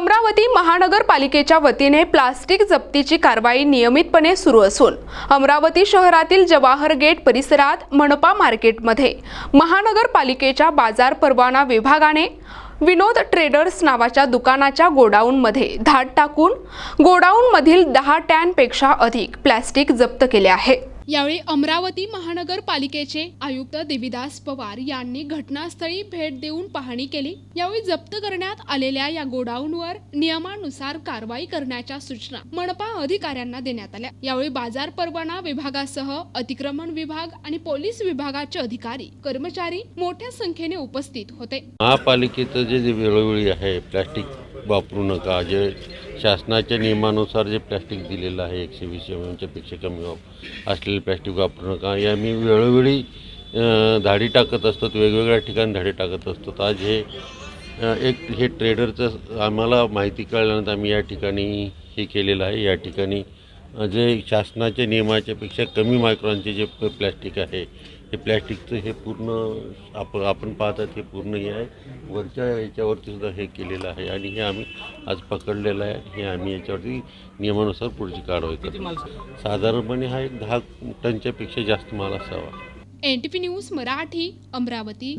अमरावती महानगरपालिकेच्या वतीने प्लास्टिक जप्तीची कारवाई नियमितपणे सुरू असून अमरावती शहरातील जवाहर गेट परिसरात मनपा मार्केटमध्ये महानगरपालिकेच्या बाजार परवाना विभागाने विनोद ट्रेडर्स नावाच्या दुकानाच्या गोडाऊनमध्ये धाड टाकून गोडाऊनमधील दहा टॅनपेक्षा अधिक प्लॅस्टिक जप्त केले आहे. यावेळी अमरावती महानगरपालिकेचे आयुक्त देविदास पवार यांनी घटनास्थळी भेट देऊन पाहणी केली. यावेळी जप्त करण्यात आलेल्या या गोडाऊनवर नियमानुसार कारवाई करण्याच्या सूचना मनपा अधिकाऱ्यांना देण्यात आल्या. यावेळी बाजार परवाना विभागासह अतिक्रमण विभाग आणि पोलीस विभागाचे अधिकारी कर्मचारी मोठ्या संख्येने उपस्थित होते. महापालिकेचं जे वेळोवेळी आहे प्लास्टिक वापरू नका. जे शासनाच्या नियमानुसार जे प्लॅस्टिक दिलेलं आहे एकशे वीस एम एमच्यापेक्षा कमी वाप असलेले प्लॅस्टिक वापरू नका. या मी वेळोवेळी धाडी टाकत असतो वेगवेगळ्या ठिकाणी धाडी टाकत असतो. आज हे एक हे ट्रेडरचं आम्हाला माहिती कळल्यानंतर आम्ही या ठिकाणी हे केलेलं आहे. या ठिकाणी जे शासनाच्या नियमाच्यापेक्षा कमी मायक्रॉनचे जे प- प्लॅस्टिक आहे हे प्लॅस्टिकचं हे पूर्ण आपण आपण पाहतात हे पूर्ण हे आहे. वरच्या याच्यावरती सुद्धा हे केलेलं आहे आणि हे आम्ही आज पकडलेलं आहे. हे आम्ही याच्यावरती नियमानुसार पुढची कारवाई करतो. साधारणपणे हा एक दहा टनच्या पेक्षा जास्त माल असावा. N T V news Marathi Amravati.